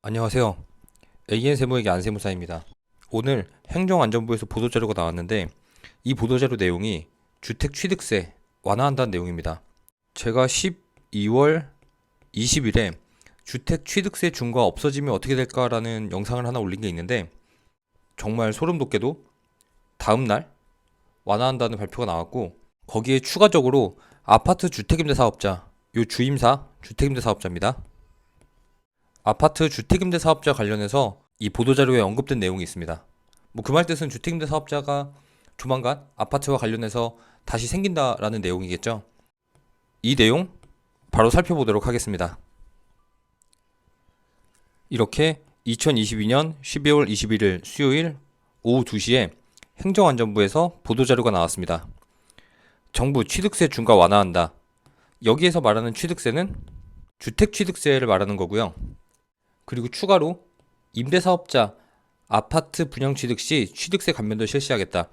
안녕하세요. AN 세무에게 안 세무사입니다. 오늘 행정안전부에서 보도자료가 나왔는데 이 보도자료 내용이 주택 취득세 완화한다는 내용입니다. 제가 12월 20일에 주택 취득세 중과 없어지면 어떻게 될까라는 영상을 하나 올린 게 있는데 정말 소름 돋게도 다음 날 완화한다는 발표가 나왔고 거기에 추가적으로 아파트 주택임대 사업자 요 주임사 주택임대 사업자입니다. 아파트 주택임대 사업자 관련해서 이 보도자료에 언급된 내용이 있습니다. 뭐 그 말 뜻은 주택임대 사업자가 조만간 아파트와 관련해서 다시 생긴다라는 내용이겠죠. 이 내용 바로 살펴보도록 하겠습니다. 이렇게 2022년 12월 21일 수요일 오후 2시에 행정안전부에서 보도자료가 나왔습니다. 정부 취득세 중과 완화한다. 여기에서 말하는 취득세는 주택 취득세를 말하는 거고요. 그리고 추가로 임대사업자 아파트 분양 취득 시 취득세 감면도 실시하겠다.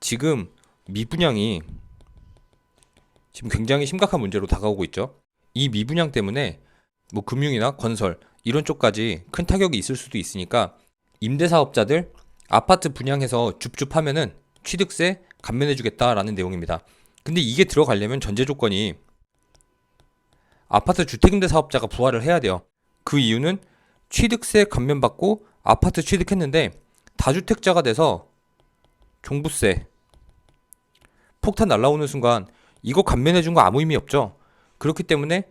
지금 미분양이 지금 굉장히 심각한 문제로 다가오고 있죠. 이 미분양 때문에 뭐 금융이나 건설 이런 쪽까지 큰 타격이 있을 수도 있으니까 임대사업자들 아파트 분양해서 줍줍하면은 취득세 감면해주겠다라는 내용입니다. 근데 이게 들어가려면 전제 조건이 아파트 주택임대 사업자가 부활을 해야 돼요. 그 이유는 취득세 감면받고 아파트 취득했는데 다주택자가 돼서 종부세 폭탄 날라오는 순간 이거 감면해 준 거 아무 의미 없죠. 그렇기 때문에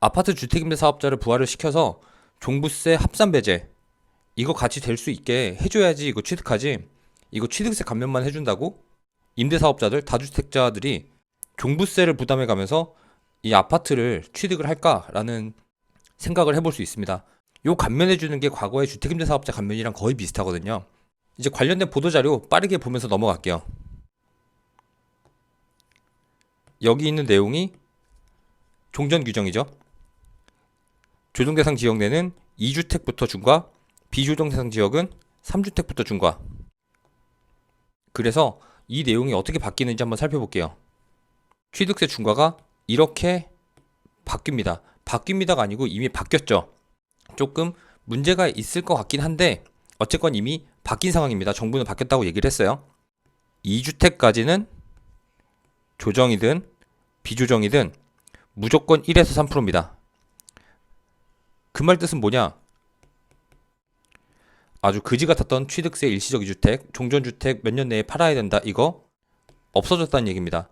아파트 주택임대 사업자를 부활을 시켜서 종부세 합산 배제 이거 같이 될 수 있게 해줘야지 이거 취득하지. 이거 취득세 감면만 해준다고 임대 사업자들 다주택자들이 종부세를 부담해 가면서 이 아파트를 취득을 할까라는 생각을 해볼 수 있습니다. 요 감면해 주는 게 과거의 주택임대 사업자 감면이랑 거의 비슷하거든요. 이제 관련된 보도 자료 빠르게 보면서 넘어갈게요. 여기 있는 내용이 종전 규정이죠. 조정 대상 지역 내는 2주택부터 중과, 비조정 대상 지역은 3주택부터 중과. 그래서 이 내용이 어떻게 바뀌는지 한번 살펴볼게요. 취득세 중과가 이렇게 바뀝니다. 바뀝니다가 아니고 이미 바뀌었죠. 조금 문제가 있을 것 같긴 한데 어쨌건 이미 바뀐 상황입니다. 정부는 바뀌었다고 얘기를 했어요. 2주택까지는 조정이든 비조정이든 무조건 1에서 3%입니다. 그 말 뜻은 뭐냐? 아주 그지 같았던 취득세 일시적 2주택, 종전주택 몇 년 내에 팔아야 된다. 이거 없어졌다는 얘기입니다.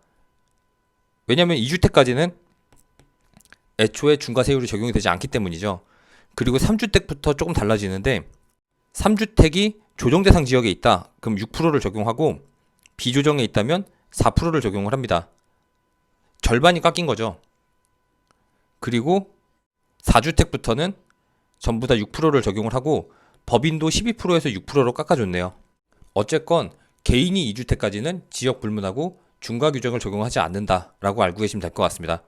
왜냐하면 2주택까지는 애초에 중과세율이 적용이 되지 않기 때문이죠. 그리고 3주택부터 조금 달라지는데 3주택이 조정 대상 지역에 있다. 그럼 6%를 적용하고 비조정에 있다면 4%를 적용을 합니다. 절반이 깎인 거죠. 그리고 4주택부터는 전부 다 6%를 적용을 하고 법인도 12%에서 6%로 깎아줬네요. 어쨌건 개인이 2주택까지는 지역 불문하고 중과 규정을 적용하지 않는다라고 알고 계시면 될 것 같습니다.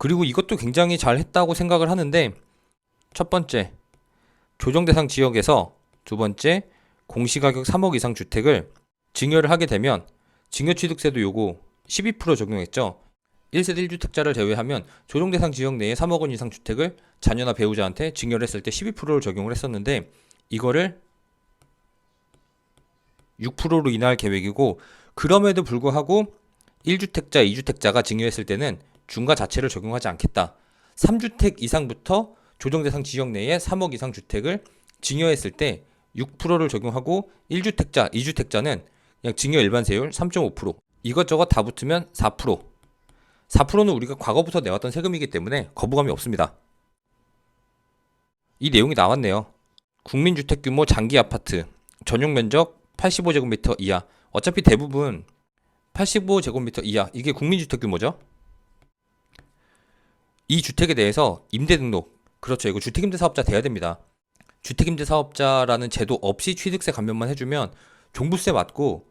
그리고 이것도 굉장히 잘 했다고 생각을 하는데 첫 번째 조정 대상 지역에서 두 번째 공시가격 3억 이상 주택을 증여를 하게 되면 증여취득세도 요거 12% 적용했죠. 1세대 1주택자를 제외하면 조정 대상 지역 내에 3억 원 이상 주택을 자녀나 배우자한테 증여를 했을 때 12%를 적용을 했었는데 이거를 6%로 인하할 계획이고 그럼에도 불구하고 1주택자, 2주택자가 증여했을 때는 중과 자체를 적용하지 않겠다. 3주택 이상부터 조정 대상 지역 내에 3억 이상 주택을 증여했을 때 6%를 적용하고 1주택자, 2주택자는 그냥 증여 일반 세율 3.5% 이것저것 다 붙으면 4% 4%는 우리가 과거부터 내왔던 세금이기 때문에 거부감이 없습니다. 이 내용이 나왔네요. 국민주택 규모 장기 아파트 전용 면적 85제곱미터 이하 어차피 대부분 85제곱미터 이하 이게 국민주택 규모죠. 이 주택에 대해서 임대 등록 그렇죠 이거 주택임대 사업자 돼야 됩니다. 주택임대 사업자라는 제도 없이 취득세 감면만 해주면 종부세 맞고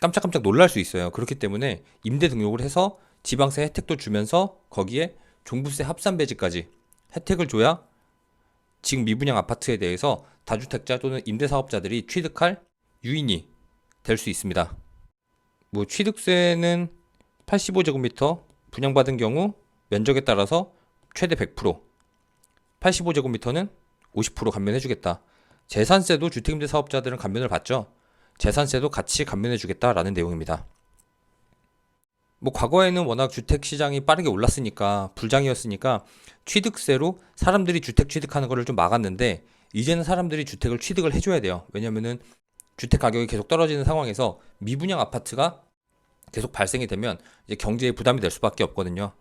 깜짝깜짝 놀랄 수 있어요. 그렇기 때문에 임대 등록을 해서 지방세 혜택도 주면서 거기에 종부세 합산 배지까지 혜택을 줘야 지금 미분양 아파트에 대해서 다주택자 또는 임대사업자들이 취득할 유인이 될 수 있습니다. 뭐 취득세는 85제곱미터 분양받은 경우 면적에 따라서 최대 100%, 85제곱미터는 50% 감면해주겠다. 재산세도 주택임대 사업자들은 감면을 받죠. 재산세도 같이 감면해주겠다라는 내용입니다. 뭐 과거에는 워낙 주택 시장이 빠르게 올랐으니까 불장이었으니까 취득세로 사람들이 주택 취득하는 거를 좀 막았는데 이제는 사람들이 주택을 취득을 해줘야 돼요. 왜냐면은 주택 가격이 계속 떨어지는 상황에서 미분양 아파트가 계속 발생이 되면 이제 경제에 부담이 될 수밖에 없거든요.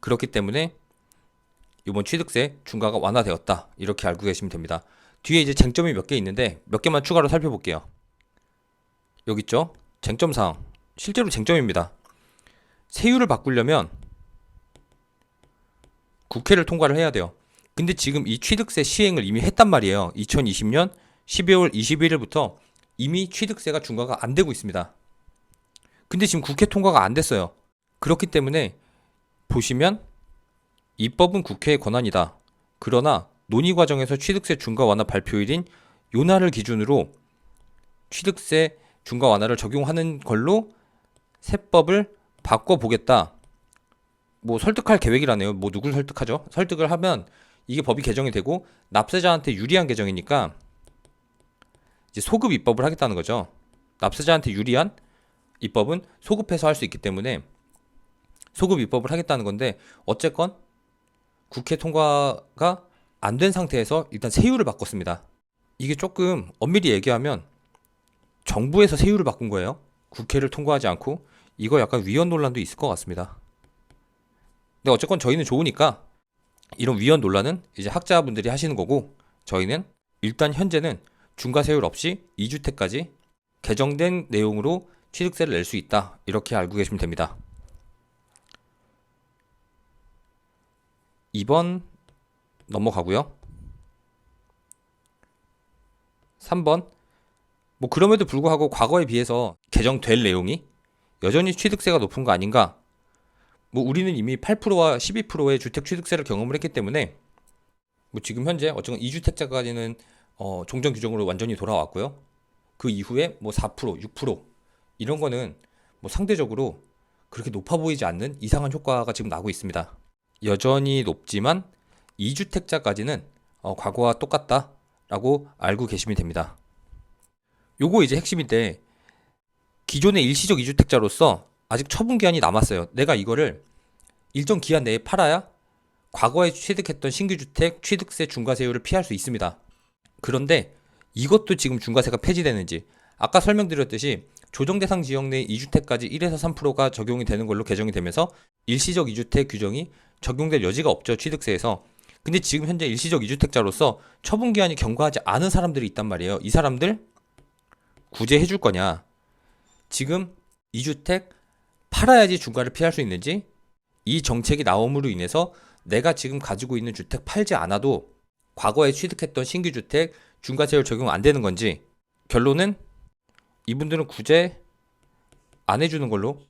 그렇기 때문에 이번 취득세 중과가 완화되었다. 이렇게 알고 계시면 됩니다. 뒤에 이제 쟁점이 몇 개 있는데 몇 개만 추가로 살펴볼게요. 여기 있죠? 쟁점 사항. 실제로 쟁점입니다. 세율을 바꾸려면 국회를 통과를 해야 돼요. 근데 지금 이 취득세 시행을 이미 했단 말이에요. 2020년 12월 21일부터 이미 취득세가 중과가 안 되고 있습니다. 근데 지금 국회 통과가 안 됐어요. 그렇기 때문에 보시면 입법은 국회의 권한이다. 그러나 논의 과정에서 취득세 중과 완화 발표일인 요날을 기준으로 취득세 중과 완화를 적용하는 걸로 세법을 바꿔보겠다. 뭐 설득할 계획이라네요. 뭐 누굴 설득하죠? 설득을 하면 이게 법이 개정이 되고 납세자한테 유리한 개정이니까 이제 소급 입법을 하겠다는 거죠. 납세자한테 유리한 입법은 소급해서 할 수 있기 때문에 소급 입법을 하겠다는 건데 어쨌건 국회 통과가 안 된 상태에서 일단 세율을 바꿨습니다. 이게 조금 엄밀히 얘기하면 정부에서 세율을 바꾼 거예요. 국회를 통과하지 않고 이거 약간 위헌 논란도 있을 것 같습니다. 근데 어쨌건 저희는 좋으니까 이런 위헌 논란은 이제 학자분들이 하시는 거고 저희는 일단 현재는 중과세율 없이 2주택까지 개정된 내용으로 취득세를 낼 수 있다. 이렇게 알고 계시면 됩니다. 2번 넘어가고요. 3번 뭐 그럼에도 불구하고 과거에 비해서 개정될 내용이 여전히 취득세가 높은 거 아닌가? 뭐 우리는 이미 8%와 12%의 주택 취득세를 경험을 했기 때문에 뭐 지금 현재 어쨌든 2주택자까지는 어, 종전 규정으로 완전히 돌아왔고요. 그 이후에 뭐 4%, 6% 이런 거는 뭐 상대적으로 그렇게 높아 보이지 않는 이상한 효과가 지금 나고 있습니다. 여전히 높지만 2주택자까지는 어, 과거와 똑같다라고 알고 계시면 됩니다. 요거 이제 핵심인데 기존의 일시적 2주택자로서 아직 처분 기한이 남았어요. 내가 이거를 일정 기한 내에 팔아야 과거에 취득했던 신규 주택 취득세 중과세율을 피할 수 있습니다. 그런데 이것도 지금 중과세가 폐지되는지 아까 설명드렸듯이 조정 대상 지역 내 2주택까지 1에서 3%가 적용이 되는 걸로 개정이 되면서 일시적 2주택 규정이 적용될 여지가 없죠. 취득세에서. 근데 지금 현재 일시적 2주택자로서 처분 기한이 경과하지 않은 사람들이 있단 말이에요. 이 사람들 구제해 줄 거냐? 지금 2주택 팔아야지 중과를 피할 수 있는지 이 정책이 나옴으로 인해서 내가 지금 가지고 있는 주택 팔지 않아도 과거에 취득했던 신규 주택 중과세율 적용 안 되는 건지 결론은 이분들은 구제 안 해주는 걸로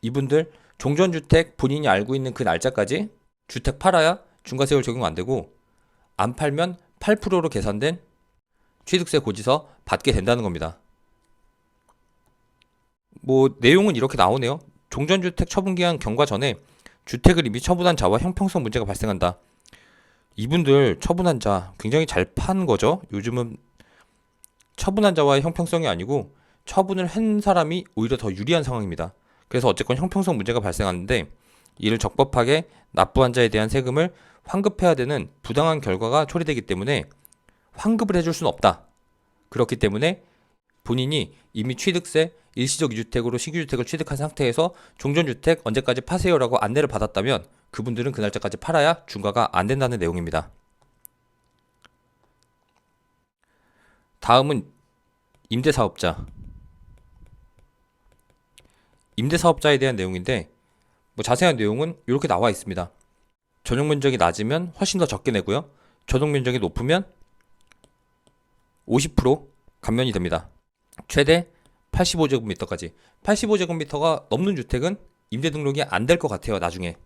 이분들 종전주택 본인이 알고 있는 그 날짜까지 주택 팔아야 중과세율 적용 안 되고 안 팔면 8%로 계산된 취득세 고지서 받게 된다는 겁니다. 뭐 내용은 이렇게 나오네요. 종전주택 처분기한 경과 전에 주택을 이미 처분한 자와 형평성 문제가 발생한다. 이분들 처분한 자 굉장히 잘 판 거죠. 요즘은 처분한 자와의 형평성이 아니고 처분을 한 사람이 오히려 더 유리한 상황입니다. 그래서 어쨌건 형평성 문제가 발생하는데 이를 적법하게 납부한 자에 대한 세금을 환급해야 되는 부당한 결과가 초래되기 때문에 환급을 해줄 수는 없다. 그렇기 때문에 본인이 이미 취득세 일시적 2주택으로 신규주택을 취득한 상태에서 종전주택 언제까지 파세요라고 안내를 받았다면 그분들은 그 날짜까지 팔아야 중과가 안 된다는 내용입니다. 다음은 임대사업자. 임대사업자에 대한 내용인데 뭐 자세한 내용은 이렇게 나와 있습니다. 전용 면적이 낮으면 훨씬 더 적게 내고요. 전용 면적이 높으면 50% 감면이 됩니다. 최대 85제곱미터까지. 85제곱미터가 넘는 주택은 임대 등록이 안 될 것 같아요, 나중에.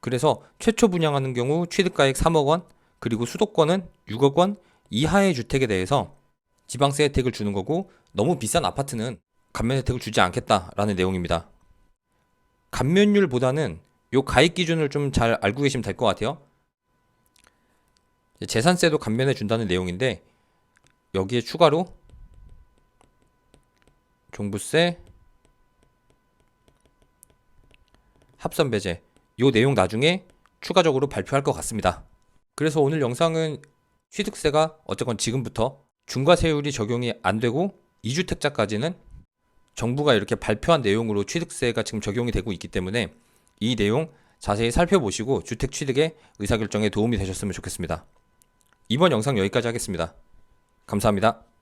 그래서 최초 분양하는 경우 취득가액 3억 원, 그리고 수도권은 6억 원 이하의 주택에 대해서 지방세 혜택을 주는 거고 너무 비싼 아파트는 감면 혜택을 주지 않겠다라는 내용입니다. 감면율보다는 요 가입 기준을 좀 잘 알고 계시면 될 것 같아요. 재산세도 감면해 준다는 내용인데 여기에 추가로 종부세, 합선 배제 요 내용 나중에 추가적으로 발표할 것 같습니다. 그래서 오늘 영상은 취득세가 어쨌건 지금부터 중과세율이 적용이 안 되고 2주택자까지는 정부가 이렇게 발표한 내용으로 취득세가 지금 적용이 되고 있기 때문에 이 내용 자세히 살펴보시고 주택 취득의 의사결정에 도움이 되셨으면 좋겠습니다. 이번 영상 여기까지 하겠습니다. 감사합니다.